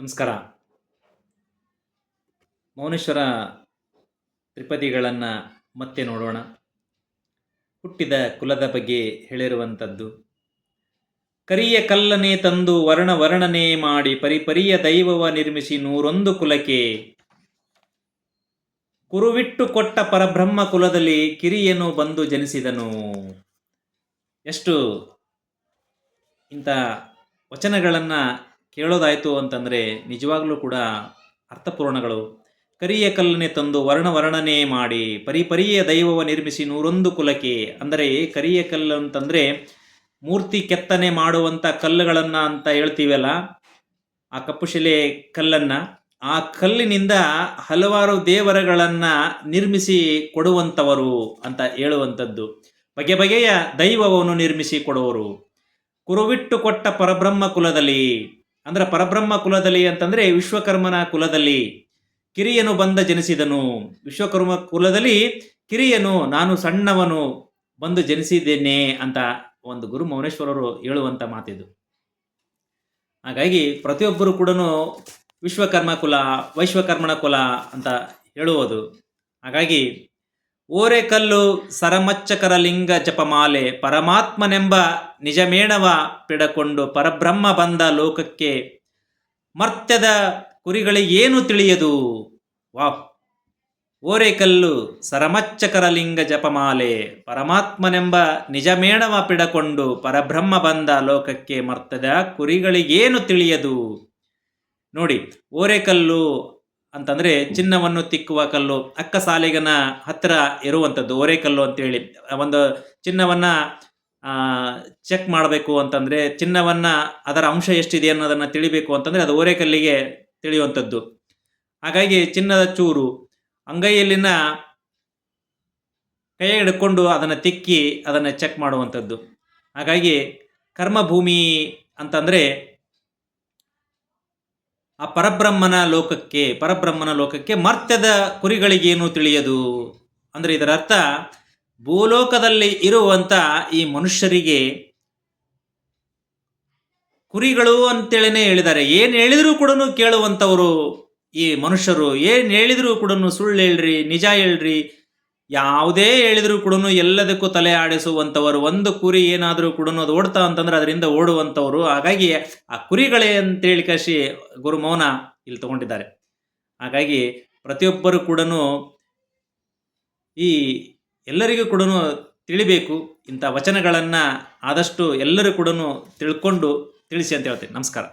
ನಮಸ್ಕಾರ. ಮೌನೇಶ್ವರ ತ್ರಿಪದಿಗಳನ್ನು ಮತ್ತೆ ನೋಡೋಣ. ಹುಟ್ಟಿದ ಕುಲದ ಬಗ್ಗೆ ಹೇಳಿರುವಂಥದ್ದು. ಕರಿಯ ಕಲ್ಲನೆ ತಂದು ವರ್ಣ ವರ್ಣನೆ ಮಾಡಿ ಪರಿಪರಿಯ ದೈವವ ನಿರ್ಮಿಸಿ ನೂರೊಂದು ಕುಲಕ್ಕೆ. ಕುರುವಿಟ್ಟು ಕೊಟ್ಟ ಪರಬ್ರಹ್ಮ ಕುಲದಲ್ಲಿ ಕಿರಿಯನು ಬಂದು ಜನಿಸಿದನು. ಎಷ್ಟು ಇಂಥ ವಚನಗಳನ್ನು ಕೇಳೋದಾಯಿತು ಅಂತಂದರೆ ನಿಜವಾಗಲೂ ಕೂಡ ಅರ್ಥಪೂರ್ಣಗಳು. ಕರಿಯ ಕಲ್ಲನೆ ತಂದು ವರ್ಣ ವರ್ಣನೆ ಮಾಡಿ ಪರಿಪರಿಯ ದೈವವ ನಿರ್ಮಿಸಿ ನೂರೊಂದು ಕುಲಕ್ಕೆ. ಅಂದರೆ ಕರಿಯ ಕಲ್ಲು ಅಂತಂದರೆ ಮೂರ್ತಿ ಕೆತ್ತನೆ ಮಾಡುವಂಥ ಕಲ್ಲುಗಳನ್ನು ಅಂತ ಹೇಳ್ತೀವಲ್ಲ? ಆ ಕಪ್ಪುಶಿಲೆ ಕಲ್ಲನ್ನು. ಆ ಕಲ್ಲಿನಿಂದ ಹಲವಾರು ದೇವರಗಳನ್ನು ನಿರ್ಮಿಸಿ ಕೊಡುವಂಥವರು ಅಂತ ಹೇಳುವಂಥದ್ದು. ಬಗೆ ಬಗೆಯ ದೈವವನ್ನು ನಿರ್ಮಿಸಿ ಕೊಡುವರು ಕುರುವಿಟ್ಟು ಕೊಟ್ಟ ಪರಬ್ರಹ್ಮ ಕುಲದಲ್ಲಿ ಅಂದ್ರೆ ಪರಬ್ರಹ್ಮ ಕುಲದಲ್ಲಿ ಅಂತಂದ್ರೆ ವಿಶ್ವಕರ್ಮನ ಕುಲದಲ್ಲಿ ಕಿರಿಯನು ಬಂದ ಜನಿಸಿದನು. ವಿಶ್ವಕರ್ಮ ಕುಲದಲ್ಲಿ ಕಿರಿಯನು, ನಾನು ಸಣ್ಣವನು ಬಂದು ಜನಿಸಿದ್ದೇನೆ ಅಂತ ಒಂದು ಗುರು ಮೌನೇಶ್ವರರು ಹೇಳುವಂತ ಮಾತಿದು. ಹಾಗಾಗಿ ಪ್ರತಿಯೊಬ್ಬರು ಕೂಡ ವಿಶ್ವಕರ್ಮ ಕುಲ, ವೈಶ್ವಕರ್ಮನ ಕುಲ ಅಂತ ಹೇಳುವುದು. ಹಾಗಾಗಿ ಓರೆಕಲ್ಲು ಸರಮಚ್ಚಕರ ಲಿಂಗ ಜಪಮಾಲೆ ಪರಮಾತ್ಮನೆಂಬ ನಿಜಮೇಣವ ಪಿಡಕೊಂಡು ಪರಬ್ರಹ್ಮ ಬಂದ ಲೋಕಕ್ಕೆ ಮರ್ತ್ಯದ ಕುರಿಗಳಿಗೇನು ತಿಳಿಯದು? ವಾಹ್! ಓರೆಕಲ್ಲು ಸರಮಚ್ಚಕರ ಲಿಂಗ ಜಪಮಾಲೆ ಪರಮಾತ್ಮನೆಂಬ ನಿಜಮೇಣವ ಪಿಡಕೊಂಡು ಪರಬ್ರಹ್ಮ ಬಂದ ಲೋಕಕ್ಕೆ ಮರ್ತದ ಕುರಿಗಳಿಗೇನು ತಿಳಿಯದು? ನೋಡಿ, ಓರೆಕಲ್ಲು ಅಂತಂದರೆ ಚಿನ್ನವನ್ನು ತಿಕ್ಕುವ ಕಲ್ಲು, ಅಕ್ಕ ಸಾಲಿಗನ ಹತ್ತಿರ ಇರುವಂಥದ್ದು ಓರೆಕಲ್ಲು ಅಂತೇಳಿ. ಒಂದು ಚಿನ್ನವನ್ನು ಚೆಕ್ ಮಾಡಬೇಕು ಅಂತಂದರೆ ಚಿನ್ನವನ್ನು ಅದರ ಅಂಶ ಎಷ್ಟಿದೆ ಅನ್ನೋದನ್ನು ತಿಳಿಬೇಕು ಅಂತಂದರೆ ಅದು ಓರೆಕಲ್ಲಿಗೆ ತಿಳಿಯುವಂಥದ್ದು. ಹಾಗಾಗಿ ಚಿನ್ನದ ಚೂರು, ಅಂಗೈಯಲ್ಲಿನ ಕೈ ಹಿಡ್ಕೊಂಡು ಅದನ್ನು ತಿಕ್ಕಿ ಅದನ್ನು ಚೆಕ್ ಮಾಡುವಂಥದ್ದು. ಹಾಗಾಗಿ ಕರ್ಮಭೂಮಿ ಅಂತಂದರೆ ಆ ಪರಬ್ರಹ್ಮನ ಲೋಕಕ್ಕೆ ಪರಬ್ರಹ್ಮನ ಲೋಕಕ್ಕೆ ಮರ್ತ್ಯದ ಕುರಿಗಳಿಗೇನು ತಿಳಿಯದು? ಅಂದರೆ ಇದರ ಅರ್ಥ ಭೂಲೋಕದಲ್ಲಿ ಇರುವಂಥ ಈ ಮನುಷ್ಯರಿಗೆ ಕುರಿಗಳು ಅಂತೇಳಿನೇ ಹೇಳಿದ್ದಾರೆ. ಏನು ಹೇಳಿದರೂ ಕೂಡ ಕೇಳುವಂಥವರು ಈ ಮನುಷ್ಯರು. ಏನು ಹೇಳಿದರೂ ಕೂಡ ಸುಳ್ಳು ಹೇಳ್ರಿ, ನಿಜ ಹೇಳ್ರಿ ಯಾವುದೇ ಹೇಳಿದರೂ ಕೂಡ ಎಲ್ಲದಕ್ಕೂ ತಲೆ ಆಡಿಸುವಂಥವರು, ಒಂದು ಕುರಿ ಏನಾದರೂ ಕೂಡ ಅದು ಓಡ್ತಾ ಅಂತಂದ್ರೆ ಅದರಿಂದ ಓಡುವಂಥವರು. ಹಾಗಾಗಿ ಆ ಕುರಿಗಳೇ ಅಂತೇಳಿ ಕಸಿ ಗುರು ಮೌನ ಇಲ್ಲಿ ತಗೊಂಡಿದ್ದಾರೆ. ಹಾಗಾಗಿ ಪ್ರತಿಯೊಬ್ಬರು ಕೂಡ ಈ ಎಲ್ಲರಿಗೂ ಕೂಡ ತಿಳಿಬೇಕು, ಇಂಥ ವಚನಗಳನ್ನು ಆದಷ್ಟು ಎಲ್ಲರೂ ಕೂಡ ತಿಳ್ಕೊಂಡು ತಿಳಿಸಿ ಅಂತ ಹೇಳ್ತೀನಿ. ನಮಸ್ಕಾರ.